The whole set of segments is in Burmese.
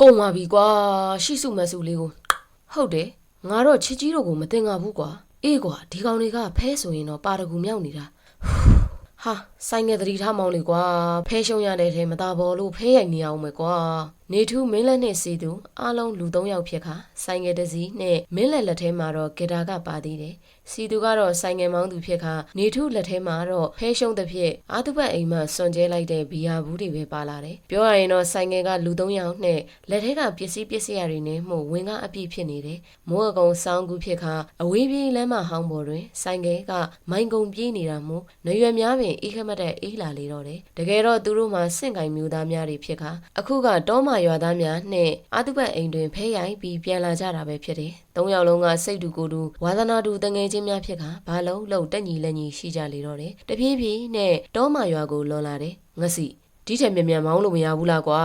ကုန်ပါပြီကွာရှိစုမစုလေးကိုဟုတ်တယ်ငါတော့ချစ်ကြီးတို့ကိုမတင်ငါဘူးကွာအေးကွာဒီကောင်တွေကဖဲဆိုရင်တော့ပါရဂူမြောက်နေတာဟာဆိုင်ငယ်သတိထားမောင်းလေကွာဖဲရှုံရတဲ့ထဲမသားဘောလို့ဖဲရိုက်နေအောင်မယ်ကွာနေထူးမင်းလက်နဲ့စီသူအားလုံးလူ၃ယောက်ဖြစ်ခါဆိုင်ငယ်တစ်စီးနဲ့မင်းလက်လက်ထဲမှာတော့ဂီတာကပါသေးတယ်စီသူကတော့ဆိုင်ငယ်မောင်းသူဖြစ်ခါနေထူးလက်ထဲမှာတော့ဖဲရှုံတစ်ဖြစ်အာတုပတ်အိမ်မှာစွန်ကျဲလိုက်တဲ့ဘီယာဘူးတွေပဲပါလာတယ်ပြောရရင်တော့ဆိုင်ငယ်ကလူ၃ယောက်နဲ့လက်ထဲကပစ္စည်းပစ္စည်းရတွေနဲ့မှုဝင်ကအပြည့်ဖြစ်နေတယ်မိုးအကုံစောင်းကူဖြစ်ခါအဝေးပြေးလမ်းမဟောင်းပေါ်တွင်ဆိုင်ငယ်ကမိုင်ကုံပြေးနေတာမို့နရွယ်များပင်အေးခမတ်တဲ့အေးလာလေတော့တယ်တကယ်တော့သူတို့မှစင့်ကင်မျိုးသားများတွေဖြစ်ခါအခုကတောမာရွာသားများနဲ့အာတုပတ်အိမ်တွင်ဖဲရိုက်ပြီးပြန်လာကြတာပဲဖြစ်တယ်သုံးယောက်လုံးကစိတ်တူကိုယ်တူဝါသနာတူတငယ်ချင်းများဖြစ်ခါဘာလုံးလုံးတက်ညီလက်ညီရှိကြလေတော့တယ်တပြေးပြေးနဲ့တောမာရွာကိုလွန်လာတယ်ငစီဒီထက်မြန်မြန်မောင်းလို့မရဘူးလားကွာ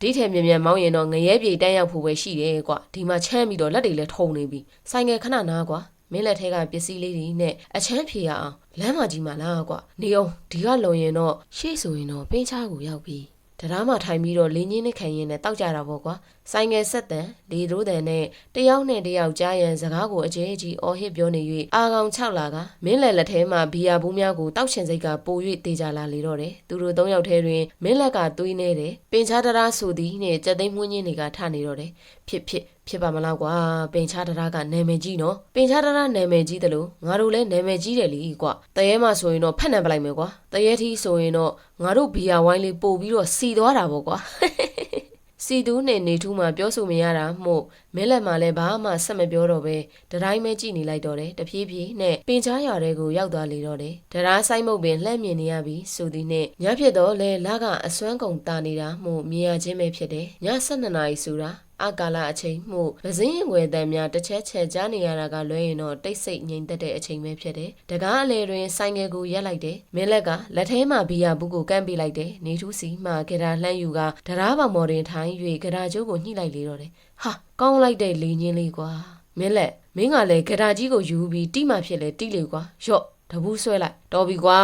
ဒီထက်မြန်မြန်မောင်းရင်တော့ငရဲပြေတန်းရောက်ဖို့ပဲရှိတယ်ကွာဒီမှာချမ်းပြီးတော့လက်တွေလည်းထုံနေပြီဆိုင်ငယ်ခဏနာကွာ မင်းလက်ထဲကပစ္စည်းလေးတွေနဲ့အချမ်းဖြေရအောင်လမ်းမကြီးမှာလားကွာနေအောင်ဒီကလုံရင်တော့ရှေ့ဆိုရင်တော့ပင်းချားကိုရောက်ပြီတရားမှထိုင်ပြီးတော့လင်းချင်းနဲ့ခံရင်နဲ့တောက်ကြတာပေါ့ကွာဆိုင်ငယ်ဆက်တန်လေရိုးတန်နဲ့တယောက်နဲ့တယောက်ကြားရန်စကားကိုအကျဲကြီးအော်ဟစ်ပြောနေ၍အာကောင်၆လာကမင်းလက်လက်ထဲမှာဘီယာဘူးများကိုတောက်ချင်စိတ်ကပို၍တေကြလာလေတော့တယ်သူတို့သုံးယောက်ထဲတွင်မင်းလက်ကသွေးနေတယ်ပင်ချားတရားဆိုသည်နဲ့ကြက်သိမ်းမှုင်းချင်းတွေကထနေတော့တယ်ဖြစ်ဖြစ်ဖြစ်ပါမလားကွာပင်ချားတရားကနာမည်ကြီးနော်ပင်ချားတရားနာမည်ကြီးတယ်လို့ငါတို့လည်းနာမည်ကြီးတယ်လीကွာတရဲမှဆိုရင်တော့ဖက်နှံပလိုက်မယ်ကွာတရဲထီးဆိုရင်တော့ငါတို့ဘီယာဝိုင်းလေးပို့ပြီးတော့စီသွားတာပေါ့ကွာစီတူးနဲ့နေထူးမှပြောဆိုမရတာမှုမဲလက်မှလည်းဘာမှဆက်မပြောတော့ပဲတတိုင်းပဲကြည့်နေလိုက်တော့တယ်တဖြည်းဖြည်းနဲ့ပင်ချားရွာတဲ့ကိုရောက်သွားလေတော့တယ်တရာဆိုင်မုတ်ပင်လှမ်းမြင်နေရပြီဆိုသည်နဲ့ညဖြစ်တော့လဲလကအစွမ်းကုန်တာနေတာမှုမြင်ရခြင်းပဲဖြစ်တယ်ည12နာရီဆိုတာ အကာလအချိန်မှုပဇင်းငွေတန်များတစ်ချက်ချက်ကြားနေရတာကလွဲရင်တော့တိတ်ဆိတ်ငြိမ်သက်တဲ့အချိန်ပဲဖြစ်တယ်။တကားအလေတွင်ဆိုင်ငယ်ကိုရက်လိုက်တယ်။မင်းလက်ကလက်ထဲမှာဘီယာဘူးကိုကမ်းပေးလိုက်တယ်။နေထူးစီမှဂရာလှမ်းယူကဒရားပေါင်မော်တင်ထိုင်း၍ဂရာကျိုးကိုညှိလိုက်လေတော့တယ်။ဟာကောင်းလိုက်တဲ့လေညင်းလေးကွာ။မင်းလက်မင်းကလည်းဂရာကြီးကိုယူပြီးတိမှဖြစ်လေတိလေကွာ။ရော့တဘူးဆွဲလိုက်တော်ပြီကွာ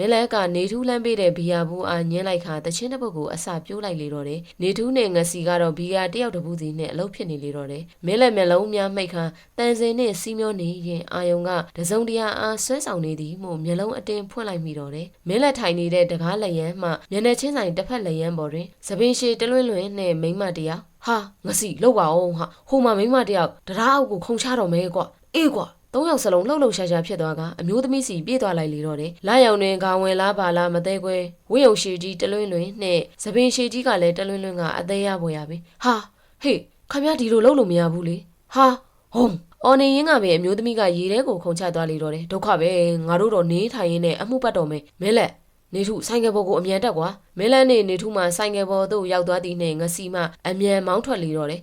မင်းလည်းကနေထူးလမ်းပေးတဲ့ဘီယာဘူးအားညင်းလိုက်ခါတချင်းတစ်ပုတ်ကိုအစာပြိုးလိုက်လေတော့တယ်နေထူးနဲ့ငစီကတော့ဘီယာတယောက်တစ်ပူစီနဲ့အလုပ်ဖြစ်နေလေတော့တယ်မင်းလည်းမျက်လုံးများမိတ်ခါတန်စင်နဲ့စီးမျောနေရင်အာယုံကတစုံတရာအားဆွဲဆောင်နေသည်မို့မျက်လုံးအတင်းဖွင့်လိုက်မိတော့တယ်မင်းလည်းထိုင်နေတဲ့တကားလက်ရန်မှမျက်နှာချင်းဆိုင်တစ်ဖက်လက်ရန်ပေါ်တွင်သပင်ရှည်တလွင့်လွင်နဲ့မိမ့်မတယောက်ဟာငစီလောက်ပါအောင်ဟာဟိုမှာမိမတယောက်တရားအောက်ကိုခုံချတော့မဲကွာအေးကွာ သုံးယောက်စလုံးလှုပ်လှုပ်ရှားရှားဖြစ်သွားကအမျိုးသမီးစီပြေးသွားလိုက်လေတော့တယ်။လာရောင်တွင်ခေါင်းဝင်လားပါလားမသေးခွဲဝင်းယုံရှည်ကြီးတလွင်းလွင်နဲ့သပင်ရှည်ကြီးကလည်းတလွင်းလွင်ကအသေးရပေါ်ရပြီ။ဟာဟေးခမရဒီလိုလှုပ်လို့မရဘူးလေ။ဟာဟုံးအော်နေရင်ကပဲအမျိုးသမီးကရေထဲကိုခုန်ချသွားလေတော့တယ်ဒုက္ခပဲငါတို့တော့နေထိုင်ရင်းနဲ့အမှုပတ်တော်မယ်မဲလက်နေထုဆိုင်ကယ်ပေါ်ကိုအမြန်တက်ကွာမဲလန်းနေနေထုမှဆိုင်ကယ်ပေါ်သို့ရောက်သွားသည်နဲ့ငစီမှအမြန်မောင်းထွက်လေတော့တယ်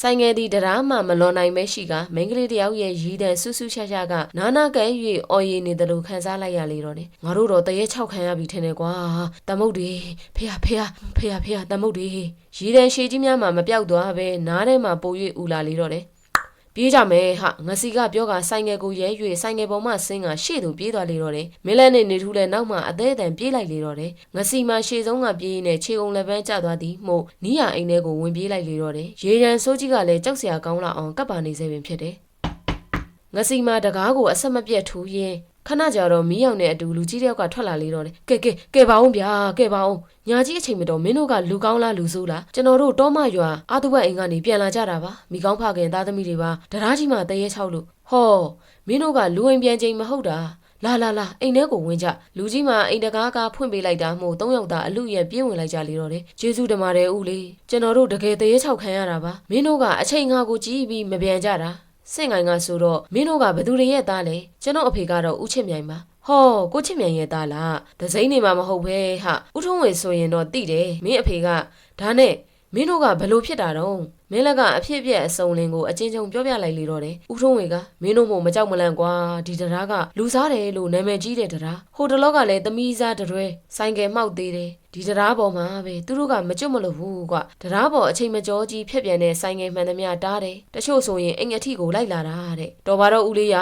ဆိုင်ငယ်သည်တရားမှမလွန်နိုင်မဲရှိကမိန်းကလေးတယောက်ရဲ့ရည်တံဆူးဆူးရှားရှားကနာနာကဲ၍အော်ရည်နေတယ်လို့ခံစားလိုက်ရလေတော့တယ်ငါတို့တော့တရေ၆ခံရပြီထင်တယ်ကွာတမုတ်တွေဖေဟာဖေဟာဖေဟာဖေဟာတမုတ်တွေရည်တံရှည်ကြီးများမှမပြောက်သွားပဲနားထဲမှာပို၍ဥလာလေတော့တယ် ပြေးကြမယ်ဟာငစီကပြောကဆိုင်ငယ်ကိုရဲ၍ဆိုင်ငယ်ပေါ်မှဆင်းကရှေ့သို့ပြေးသွားလေတော့တယ်မင်းလည်းနဲ့နေထူးလည်းနောက်မှအသေးအတန်ပြေးလိုက်လေတော့တယ်ငစီမှရှေ့ဆုံးကပြေးနေခြေကုံလည်းပန်းကျသွားသည်မို့နီးရအိမ်ထဲကိုဝင်ပြေးလိုက်လေတော့တယ်ရေရန်စိုးကြီးကလည်းကြောက်စရာကောင်းလာအောင်ကပ်ပါနေစေပင်ဖြစ်တယ်ငစီမှတကားကိုအဆက်မပြတ်ထူရင်း ခဏကြာတော့မီးအောင်နဲ့အတူလူကြီးတယောက်ကထွက်လာလေတော့တယ်ကဲကဲကဲပါအောင်ဗျာကဲပါအောင်ညာကြီးအချိန်မတော်မင်းတို့ကလူကောင်းလားလူဆိုးလားကျွန်တော်တို့တောမရွာအာတုဘတ်အိမ်ကနေပြန်လာကြတာပါမိကောင်းဖခင်သားသမီးတွေပါတရားကြီးမှတရေချောက်လို့ဟောမင်းတို့ကလူဝင်ပြန်ချိန်မဟုတ်တာလာလာလာအိမ်ထဲကိုဝင်ကြလူကြီးမှအိမ်တကားကဖွင့်ပေးလိုက်တာမို့သုံးယောက်သားအလူရဲ့ပြေးဝင်လိုက်ကြလေတော့တယ်ကျေးဇူးတင်ပါတယ်ဦးလေးကျွန်တော်တို့တကယ်တရေချောက်ခံရတာပါမင်းတို့ကအချိန်ငါကိုကြည့်ပြီးမပြန်ကြတာ စင့်ငိုင်ကဆိုတော့မင်းတို့ကဘသူတွေရဲ့သားလဲကျွန်တော်အဖေကတော့ဦးချစ်မြိုင်ပါဟောကိုချစ်မြိုင်ရဲ့သားလားဒဇိမ့်နေမှာမဟုတ်ပဲဟာဥထုံးဝေဆိုရင်တော့တိတယ်မင်းအဖေကဒါနဲ့မင်းတို့ကဘလို့ဖြစ်တာတော့မင်းလက်ကအဖြစ်အပျက်အစုံလင်ကိုအချင်းချင်းပြောပြလိုက်လေတော့တယ်ဥထုံးဝေကမင်းတို့မို့မကြောက်မလန့်ကွာဒီတရားကလူစားတယ်လို့နာမည်ကြီးတဲ့တရားဟိုတလောကလည်းသမီးစားတရွဲဆိုင်ကယ်မှောက်သေးတယ် ဒီတရားပေါ်မှာပဲသူတို့ကမကြွတ်မလို့ဘူးကွာတရားပေါ်အချိန်မကျော်ကြီးဖြစ်ပြန်တဲ့ဆိုင်ငယ်မှန်သမျှတားတယ်တချို့ဆိုရင်အိမ်အထီကိုလိုက်လာတာတဲ့တော်ပါတော့ဦးလေးရ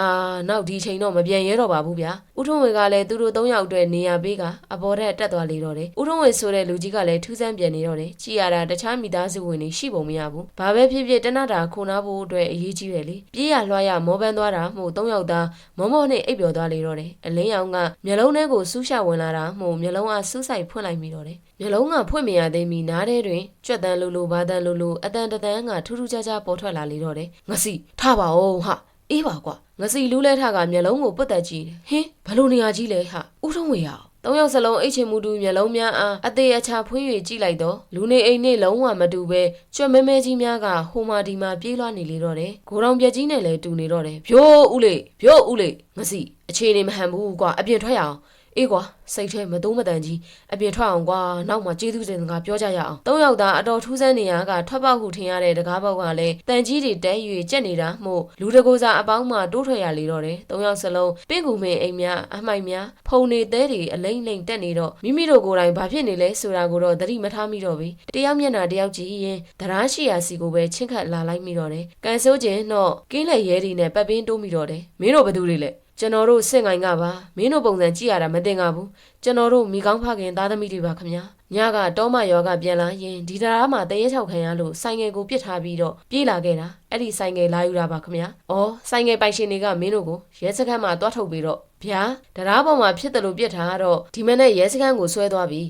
နောက်ဒီချိန်တော့မပြန်ရဲတော့ပါဘူးဗျာဦးထွန်းဝေကလည်းသူတို့သုံးယောက်အတွက်နေရာပေးကအပေါ်ထက်တက်သွားလေတော့တယ်ဦးထွန်းဝေဆိုတဲ့လူကြီးကလည်းထူးဆန်းပြန်နေတော့တယ်ကြည်ရတာတခြားမိသားစုဝင်တွေရှိပုံမရဘူးဘာပဲဖြစ်ဖြစ်တနတာခုနာဖို့အတွက်အရေးကြီးတယ်လေပြေးရလွှားရမောပန်းသွားတာမှုသုံးယောက်သားမောမောနဲ့အိပ်ပျော်သွားလေတော့တယ်အလင်းရောင်ကမျက်လုံးထဲကိုဆူးရှဝင်လာတာမှုမျက်လုံးအားဆူးဆိုင်ဖွင့်လိုက်မိတော့တယ်မျက်လုံးကဖွင့်မရသေးမီနားထဲတွင်ကြွက်တန်းလိုလိုဘာတန်းလိုလိုအတန်တတန်းကထူးထူးခြားခြားပေါ်ထွက်လာလေတော့တယ်ငစီထပါအောင်ဟာအေးပါကွာငစီလူးလဲထကမျက်လုံးကိုပုတ်တက်ကြည့်တယ်ဟင်းဘလို့နေရာကြီးလဲဟာဥထုံးဝေရအောင်သုံးယောက်စလုံးအိတ်ချင်မှုတူမျက်လုံးများအားအသေးအချာဖွင့်၍ကြည့်လိုက်တော့လူနေအိမ်နဲ့လုံးဝမတူပဲကြွက်မဲမဲကြီးများကဟိုမာဒီမာပြေးလွှားနေလေတော့တယ်။ဂိုရောင်ပြက်ကြီးနဲ့လည်းတူနေတော့တယ်။ဖြိုးဦးလေးဖြိုးဦးလေးငစီအခြေအနေမဟန်ဘူးကွာအပြင်ထွက်ရအောင်။ အေးကွာစိတ်ထဲမသုံးမတန်ကြီးအပြင်ထွက်အောင်ကွာနောက်မှကျေးဇူးတင်စကားပြောကြရအောင်သုံးယောက်သားအတော်ထူးဆန်းနေရကထွက်ပေါက်ဟုထင်ရတဲ့တကားပေါက်ကလည်းတန်ကြီးတွေတဲရွေကြက်နေတာမှုလူတကူစားအပေါင်းမှတိုးထွက်ရလေတော့တယ်သုံးယောက်စလုံးပင့်ကူမင်းအိမ်များအမိုက်များဖုန်နေသေးတွေအလိမ့်လိမ့်တက်နေတော့မိမိတို့ကိုယ်တိုင်ဘာဖြစ်နေလဲဆိုတာကိုတော့သတိမထားမိတော့ဘူးတယောက်မျက်နှာတယောက်ကြည့်ရင်တရားရှိရာစီကိုပဲချင်းခတ်လာလိုက်မိတော့တယ်ကန်ဆိုးခြင်းတော့ကင်းလက်ရဲတွေနဲ့ပတ်ပင်းတိုးမိတော့တယ်မင်းတို့ဘယ်သူတွေလဲ ကျွန်တော်တို့စစ်ငိုင်းကပါမင်းတို့ပုံစံကြည့်ရတာမတင်ကြဘူးကျွန်တော်တို့မိကောင်းဖခင်သားသမီးတွေပါခင်ဗျာညကတောမယောကပြန်လာရင်ဒီတရားမှာတရေချောက်ခံရလို့ဆိုင်ငယ်ကိုပြစ်ထားပြီးတော့ပြေးလာခဲ့တာအဲ့ဒီဆိုင်ငယ်လာယူတာပါခင်ဗျာအော်ဆိုင်ငယ်ပိုင်ရှင်တွေကမင်းတို့ကိုရဲစခန်းမှာတွားထုတ်ပြီးတော့ဗျာတရားပေါ်မှာဖြစ်တယ်လို့ပြစ်ထားတော့ဒီမနေ့ရဲစခန်းကိုဆွဲသွားပြီ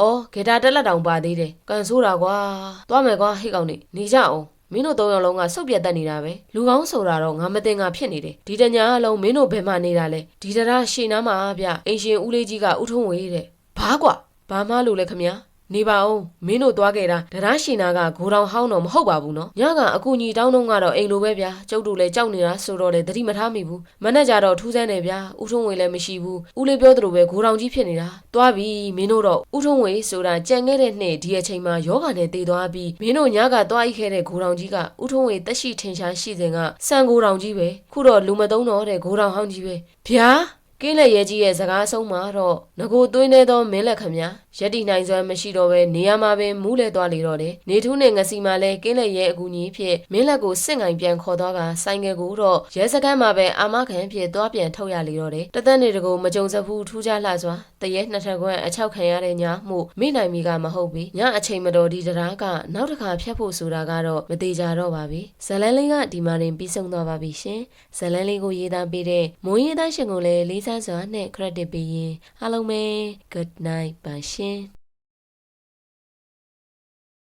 အော်ဂေတာတက်လက်တောင်ပါသေးတယ်ကန်ဆိုးတာကွာသွားမယ်ကွာဟိတ်ကောင်နေနေကြအောင် မင်းတို့သုံးယောက်လုံးကစုပ်ပြတ်တက်နေတာပဲလူကောင်းဆိုတာတော့ငါမတင်ငါဖြစ်နေတယ်ဒီတညာအလုံးမင်းတို့ဘယ်မှနေတာလဲဒီတရားရှေနားမှာဗျအင်ရှင်ဦးလေးကြီးကဥထုံးဝေးတဲ့ဘာကွာဘာမှလို့လဲခမညာ နေပါအောင်မင်းတို့သွားခဲ့တာတရားရှင်နာကဂိုတောင်ဟောင်းတော့မဟုတ်ပါဘူးနော်ညကအကူညီတောင်းတော့ကတော့အိမ်လိုပဲဗျာကျုပ်တို့လည်းကြောက်နေတာဆိုတော့လေသတိမထားမိဘူးမနဲ့ကြတော့ထူးဆန်းတယ်ဗျာဥထုံးဝေးလည်းမရှိဘူးဦးလေးပြောသလိုပဲဂိုတောင်ကြီးဖြစ်နေတာသွားပြီမင်းတို့တော့ဥထုံးဝေးဆိုတာကြံခဲ့တဲ့နှစ်ဒီအချိန်မှာယောဂာနဲ့တည်သွားပြီးမင်းတို့ညကသွားအိခဲ့တဲ့ဂိုတောင်ကြီးကဥထုံးဝေးတက်ရှိထင်ရှားရှိစဉ်ကစံဂိုတောင်ကြီးပဲခုတော့လူမသုံးတော့တဲ့ဂိုတောင်ဟောင်းကြီးပဲဗျာကင်းလက်ရဲကြီးရဲ့စကားဆုံးမှာတော့ငကိုသွင်းနေသောမင်းလက်ခမရက်တီနိုင်စွမ်းမရှိတော့ပဲနေရာမှာပင်မူးလဲသွားလေတော့တယ်နေထူးနဲ့ငစီမှာလဲကင်းလက်ရဲအကူကြီးဖြစ်မင်းလက်ကိုစစ်ငိုင်ပြန်ခေါ်သွားကဆိုင်ငယ်ကိုတော့ရဲစခန်းမှာပဲအာမခံဖြစ်သွားပြန်ထုတ်ရလေတော့တယ်တသက်နေတကူမကြုံစဘူးထူးခြားလှစွာတရဲနှစ်ထပ်ခွန်းအချောက်ခံရတဲ့ညမှုမိနိုင်မီကမဟုတ်ဘူးညအချိန်မတော်ဒီတရားကနောက်တစ်ခါဖြတ်ဖို့ဆိုတာကတော့မသေးကြတော့ပါဘူးဇလန်းလေးကဒီမှာရင်ပြီးဆုံးသွားပါပြီရှင်ဇလန်းလေးကိုရေးသားပေးတဲ့မိုးရေးသားရှင်ကိုလည်းလေးစားစွာနဲ့ credit ပေးရင်အားလုံးပဲ good night ပါရှင် noche.